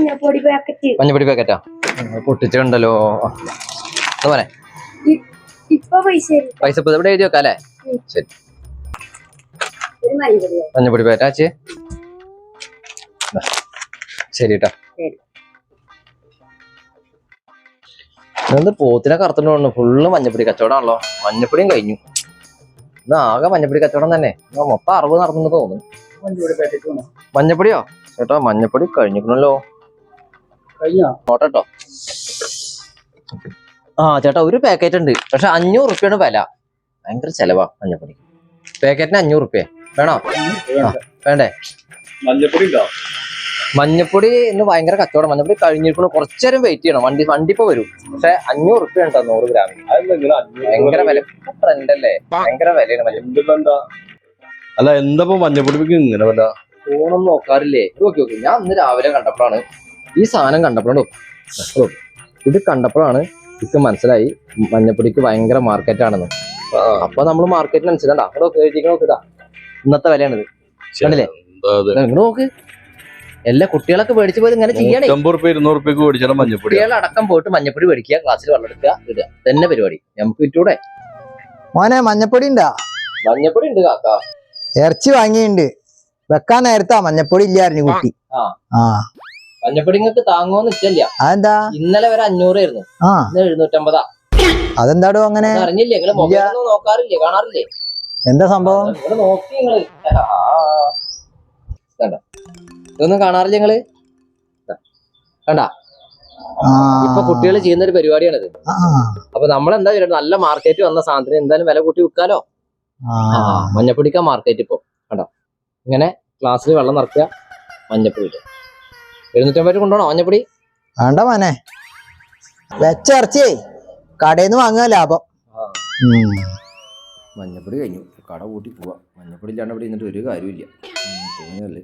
മഞ്ഞപ്പൊടി പാക്കറ്റ് മഞ്ഞപ്പൊടി പാക്കറ്റാ പൊട്ടിച്ചുണ്ടല്ലോ ഇപ്പൊ പൈസ പൈസ ഇപ്പൊ ഇവിടെ എഴുതി വെക്കാം അല്ലേ ശരി. മഞ്ഞപ്പൊടി പാക്കറ്റ് ശരി കേട്ടോ ഇന്ന് പോത്തിനെ കറുത്തിട്ട് ഫുള്ള് മഞ്ഞപ്പൊടി കച്ചവടമാണല്ലോ. മഞ്ഞപ്പൊടിയും കഴിഞ്ഞു. ഇന്ന് ആകെ മഞ്ഞപ്പൊടി കച്ചവടം തന്നെ. മൊത്തം അറുപത് നടന്നു തോന്നുന്നു. മഞ്ഞപ്പൊടിയോ? ചേട്ടാ മഞ്ഞപ്പൊടി കഴിഞ്ഞിരിക്കണല്ലോ. കഴിഞ്ഞോ? നോട്ടോ ആ ചേട്ടാ ഒരു പാക്കറ്റ് ഉണ്ട്. പക്ഷെ അഞ്ഞൂറ് റുപ്യാണ് വില. ഭയങ്കര ചെലവാ മഞ്ഞപ്പൊടി പാക്കറ്റിന് അഞ്ഞൂറ് റുപ്യ. വേണോ? വേണ്ടേ? മഞ്ഞപ്പൊടി മഞ്ഞപ്പൊടി ഇന്ന് ഭയങ്കര കച്ചവടം. മഞ്ഞപ്പൊടി കഴിഞ്ഞിരിക്കണു കുറച്ചേരം വെയിറ്റ് ചെയ്യണം. വണ്ടി വണ്ടി ഇപ്പൊ വരും. പക്ഷെ അഞ്ഞൂറ് റുപ്യ ഉണ്ടോ? നൂറ് ഗ്രാമിന്. ഭയങ്കര വില. ട്രെൻഡ് അല്ലേ? ഭയങ്കര വിലയാണ് മഞ്ഞപ്പൊടി അല്ല എന്താ മഞ്ഞപ്പൊടിക്ക് ഇങ്ങനെ വല്ല ഫോണൊന്നും നോക്കാറില്ലേ? ഓക്കെ ഓക്കെ ഞാൻ ഇന്ന് രാവിലെ കണ്ടപ്പോഴാണ് ഈ സാധനം കണ്ടപ്പോഴാണ് ഇത് കണ്ടപ്പോഴാണ് ഇത് മനസ്സിലായി മഞ്ഞപ്പൊടിക്ക് ഭയങ്കര മാർക്കറ്റ് ആണെന്ന്. അപ്പൊ നമ്മൾ മാർക്കറ്റിനനുസരിച്ചാ അങ്ങോട്ട് എഴുതിക്കണ നോക്കിതാ ഇന്നത്തെ വിലയാണിത്. കണ്ടില്ലേ? നോക്ക്. എല്ലാ കുട്ടികളൊക്കെ മേടിച്ച് പോയി ഇങ്ങനെ ചെയ്യണേ. കുട്ടികളെ അടക്കം പോയിട്ട് മഞ്ഞപ്പൊടി മേടിക്കുക ക്ലാസ്സിൽ വെള്ളം എടുക്കുക ഇടുക. തന്നെ പരിപാടി. നമുക്ക് വിറ്റൂടെ മോനെ മഞ്ഞപ്പൊടി ഉണ്ടാ? മഞ്ഞപ്പൊടി ഉണ്ട് കാക്ക. ഇറച്ചി വാങ്ങിയിട്ടുണ്ട് വെക്കാൻ നേരത്താ മഞ്ഞപ്പൊടി ഇല്ലായിരുന്നു കുട്ടി. ആ. ആ മഞ്ഞപ്പൊടി നിങ്ങൾക്ക് താങ്ങുമെന്ന് ഇഷ്ടല്ല. അതെന്താ? ഇന്നലെ വരെ അഞ്ഞൂറായിരുന്നു. ആ. ഇന്ന് എഴുന്നൂറ്റമ്പതാ. അതെന്താടോ അങ്ങനെ? അറിഞ്ഞില്ലേ? നിങ്ങൾ മൊബൈൽ ഒന്നും നോക്കാറില്ലേ? കാണാറില്ലേ? എന്താ സംഭവം? നിങ്ങൾ നോക്കി നിങ്ങൾ. ആ. കണ്ടോ? ഇതൊന്നും കാണാറില്ല നിങ്ങൾ? ദാ. കണ്ടാ? ആ. ഇപ്പൊ കുട്ടികൾ ചെയ്യുന്ന ഒരു പരിപാടിയാണിത്. ആ, അപ്പൊ നമ്മളെന്താ ചെയ്യണ്ടത് നല്ല മാർക്കറ്റ് വന്ന സാധനത്തിന് എന്തായാലും വില കൂട്ടി വിൽക്കാലോ? ആ. മഞ്ഞപ്പൊടിക്ക മാർക്കറ്റ് ഇപ്പൊ. കണ്ടോ? ഇങ്ങനെ ഗ്ലാസ്സിൽ വെള്ളം നിറക്കുക മഞ്ഞപ്പൊടി എഴുന്നൂറ്റമ്പത് കൊണ്ടുപോകണോ? മഞ്ഞപ്പൊടി? വേണ്ട മോനെ. വെച്ച ഇറച്ചിയേ കടയിൽ നിന്ന് വാങ്ങുക ലാഭം. മഞ്ഞപ്പൊടി കഴിഞ്ഞു. കട കൂട്ടി പോവാ. മഞ്ഞപ്പൊടി ഇല്ലാണ്ട് ഇവിടെ ഇന്നിട്ട് ഒരു കാര്യമില്ല തോന്നിയല്ലേ